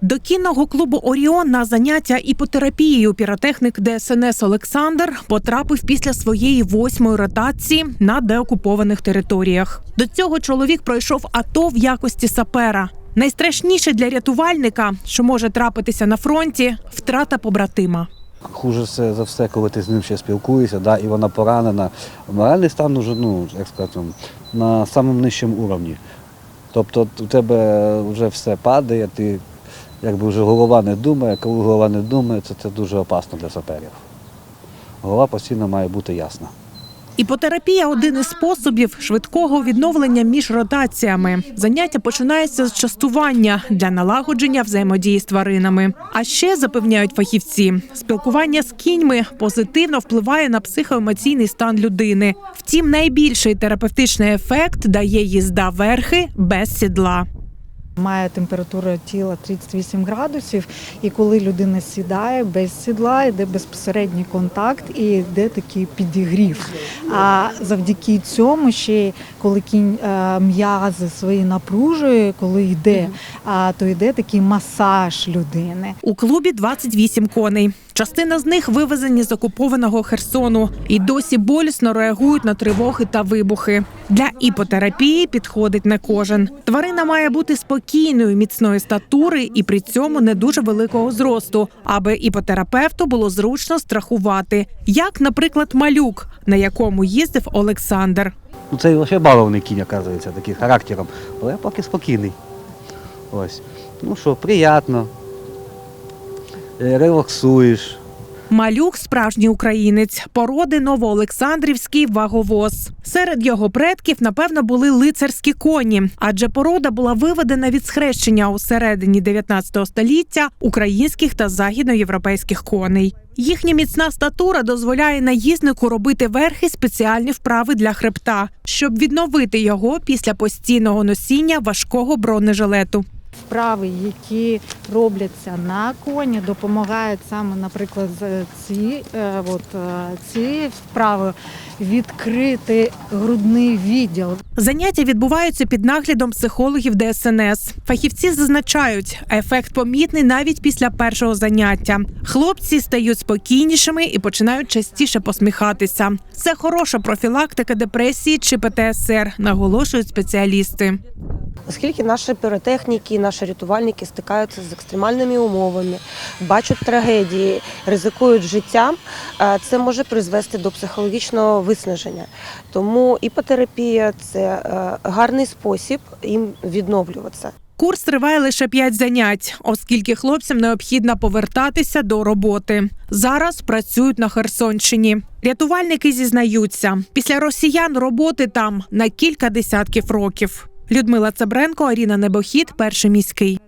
До кінного клубу Оріон на заняття іпотерапією піротехник ДСНС Олександр потрапив після своєї восьмої ротації на деокупованих територіях. До цього чоловік пройшов АТО в якості сапера. Найстрашніше для рятувальника, що може трапитися на фронті, втрата побратима. Хуже все за все, коли ти з ним ще спілкуєшся, да, і вона поранена. Моральний стан уже, ну, як сказати, на самому нижчому уровні. Тобто у тебе вже все падає, ти якби вже голова не думає, коли голова не думає, це, це дуже опасно для саперів. Голова постійно має бути ясна. Іпотерапія один із способів швидкого відновлення між ротаціями. Заняття починається з частування для налагодження взаємодії з тваринами. А ще запевняють фахівці, спілкування з кіньми позитивно впливає на психоемоційний стан людини. Втім, найбільший терапевтичний ефект дає їзда верхи без сідла. Має температура тіла 38 градусів, і коли людина сідає без сідла, йде безпосередній контакт і йде такий підігрів. А завдяки цьому ще коли кінь е, м'язи свої напружує, коли йде, а, то йде такий масаж людини. У клубі 28 коней. Частина з них вивезені з окупованого Херсону і досі болісно реагують на тривоги та вибухи. Для іпотерапії підходить не кожен. Тварина має бути спокійною, міцної статури і при цьому не дуже великого зросту, аби іпотерапевту було зручно страхувати, як, наприклад, малюк, на якому їздив Олександр. Ну, це лише балований кінь, оказується, таким характером, але поки спокійний. Ось. Ну що, приємно. Е, Релаксуєш. Малюк справжній українець, породи новоолександрівський ваговоз. Серед його предків, напевно, були лицарські коні, адже порода була виведена від схрещення у середині 19 століття українських та західноєвропейських коней. Їхня міцна статура дозволяє наїзнику робити верхи спеціальні вправи для хребта, щоб відновити його після постійного носіння важкого бронежилету. Вправи, які робляться на коні, допомагають саме, наприклад, ці, е, от, е, ці вправи відкрити грудний відділ. Заняття відбуваються під наглядом психологів ДСНС. Фахівці зазначають, ефект помітний навіть після першого заняття. Хлопці стають спокійнішими і починають частіше посміхатися. Це хороша профілактика депресії чи ПТСР, наголошують спеціалісти. Оскільки наші піротехніки, наші рятувальники стикаються з екстремальними умовами, бачать трагедії, ризикують життям, е, це може призвести до психологічного виснаження. Тому іпотерапія це е, гарний спосіб їм відновлюватися. Курс триває лише 5 занять, оскільки хлопцям необхідно повертатися до роботи. Зараз працюють на Херсонщині. Рятувальники зізнаються, після росіян роботи там на кілька десятків років. Людмила Цабренко, Аріна Небохід, перший міський.